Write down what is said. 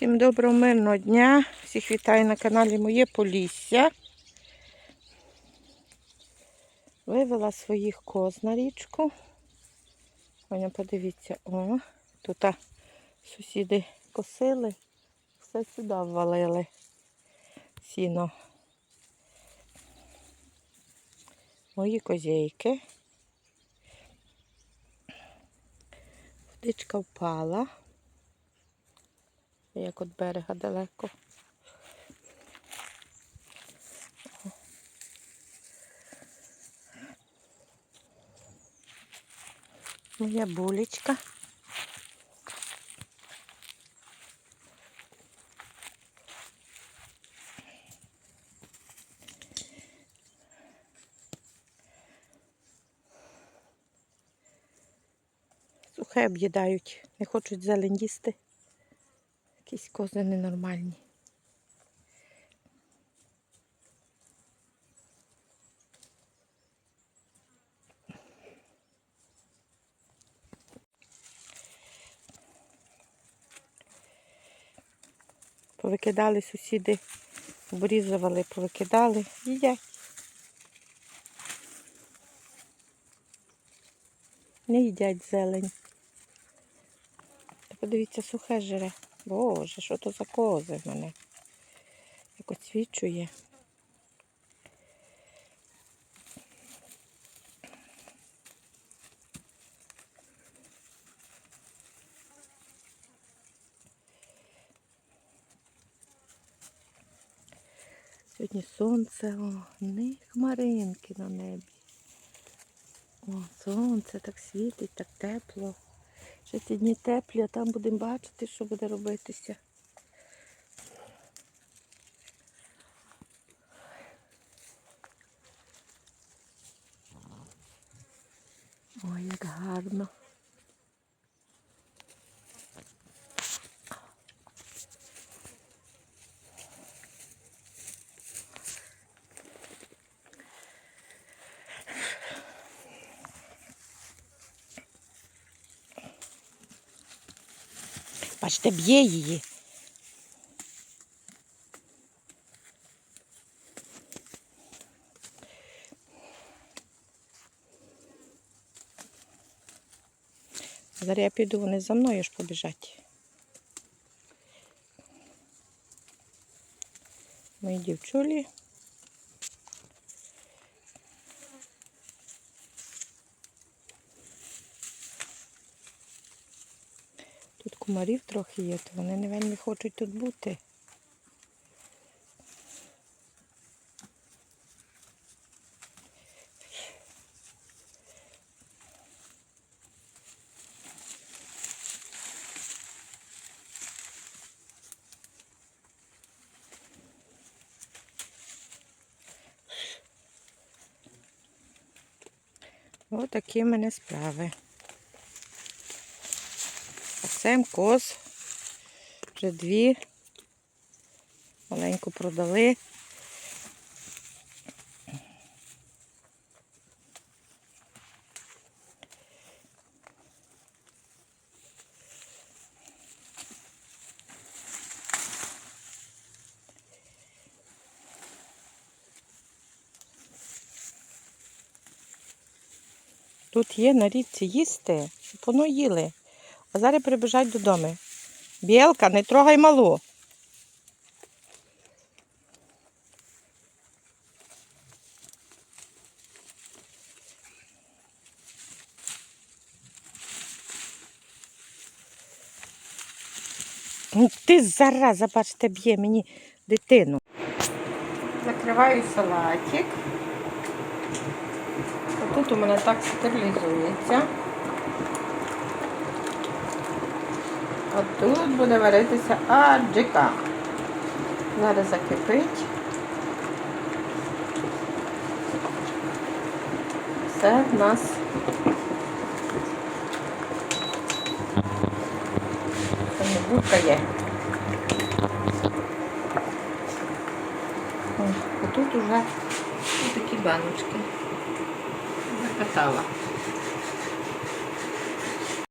Всім доброго мирного дня. Всіх вітаю на каналі Моє Полісся. Вивела своїх коз на річку. Оня, подивіться, о, тут а, сусіди косили, все сюди ввалили. Сіно. Мої козейки. Водичка впала. Як від берега далеко. Моя булечка. Сухе об'їдають, не хочуть зелень їсти. Якісь кози ненормальні. Повикидали сусіди, обрізували, повикидали, їдять. Не їдять зелень. Подивіться, сухе жире. Боже, що то за кози в мене? Як освічує. Сьогодні сонце, о, не хмаринки на небі. О, сонце так світить, так тепло. Ще ці дні теплі, а там будемо бачити, що буде робитися. Ой, як гарно. Бачите, б'є її. Зараз я піду, вони за мною ж побіжать. Мої дівчулі. Тут кумарів трохи є, то вони не вельми хочуть тут бути. Отакі в мене справи. Пасем коз. Вже дві. Маленьку продали. Тут є на річці їсти, щоб воно їли. А зараз прибіжать додому. Білка, не трогай малу. Ну, Ти зараза, бачите, б'є мені дитину. Закриваю салатик. Тут у мене так стерилізується. А тут буде варитися аджика. Зараз закипить. Все в нас. Це не будка є. Тут уже такі баночки. Закатала.